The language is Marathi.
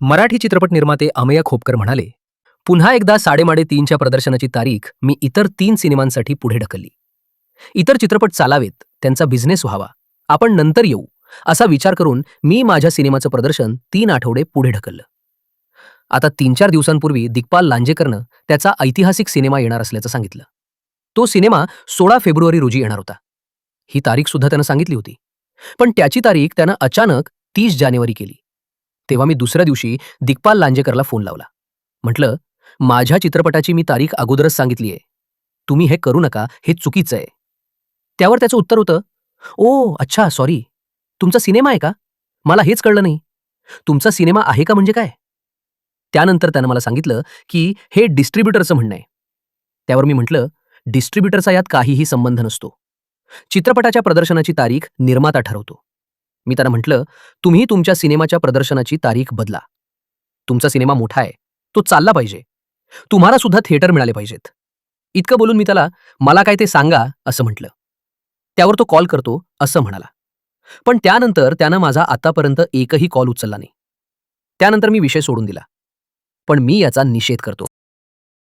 मराठी चित्रपट निर्माते अमेय खोपकर म्हणाले पुन्हा एकदा साडेमाडे तीनच्या प्रदर्शनाची तारीख मी इतर तीन सिनेमांसाठी पुढे ढकलली. इतर चित्रपट चालावेत त्यांचा बिझनेस व्हावा. आपण नंतर येऊ. असा विचार करून मी माझ्या सिनेमाचं प्रदर्शन तीन आठवडे पुढे ढकललं. आता तीन चार दिवसांपूर्वी दिग्पाल लांजेकरनं त्याचा ऐतिहासिक सिनेमा येणार असल्याचं सांगितलं. तो सिनेमा सोळा फेब्रुवारी रोजी येणार होता. ही तारीख सुद्धा त्यानं सांगितली होती. पण त्याची तारीख त्यानं अचानक तीस जानेवारी केली. तेव्हा मी दुसऱ्या दिवशी दिग्पाल लांजेकरला फोन लावला. म्हटलं माझ्या चित्रपटाची मी तारीख अगोदरच सांगितली आहे. तुम्ही हे करू नका हे चुकीचं आहे. त्यावर त्याचं उत्तर होतं ओ अच्छा सॉरी तुमचा सिनेमा आहे का? मला हेच कळलं नाही. तुमचा सिनेमा आहे का म्हणजे काय? त्यानंतर त्यानं मला सांगितलं की हे डिस्ट्रीब्युटरचं म्हणणं आहे. त्यावर मी म्हटलं डिस्ट्रीब्युटरचा यात काहीही संबंध नसतो. चित्रपटाच्या प्रदर्शनाची तारीख निर्माता ठरवतो. मी त्यांना म्हटलं तुम्ही तुमच्या सिनेमाच्या प्रदर्शनाची तारीख बदला. तुमचा सिनेमा मोठा आहे. तो चालला पाहिजे. तुम्हाला सुद्धा थिएटर मिळाले पाहिजेत. इतकं बोलून मी त्याला मला काय ते सांगा असं म्हटलं. त्यावर तो कॉल करतो असं म्हणाला. पण त्यानंतर त्यानं माझा आतापर्यंत एकही कॉल उचलला नाही. त्यानंतर मी विषय सोडून दिला. पण मी याचा निषेध करतो.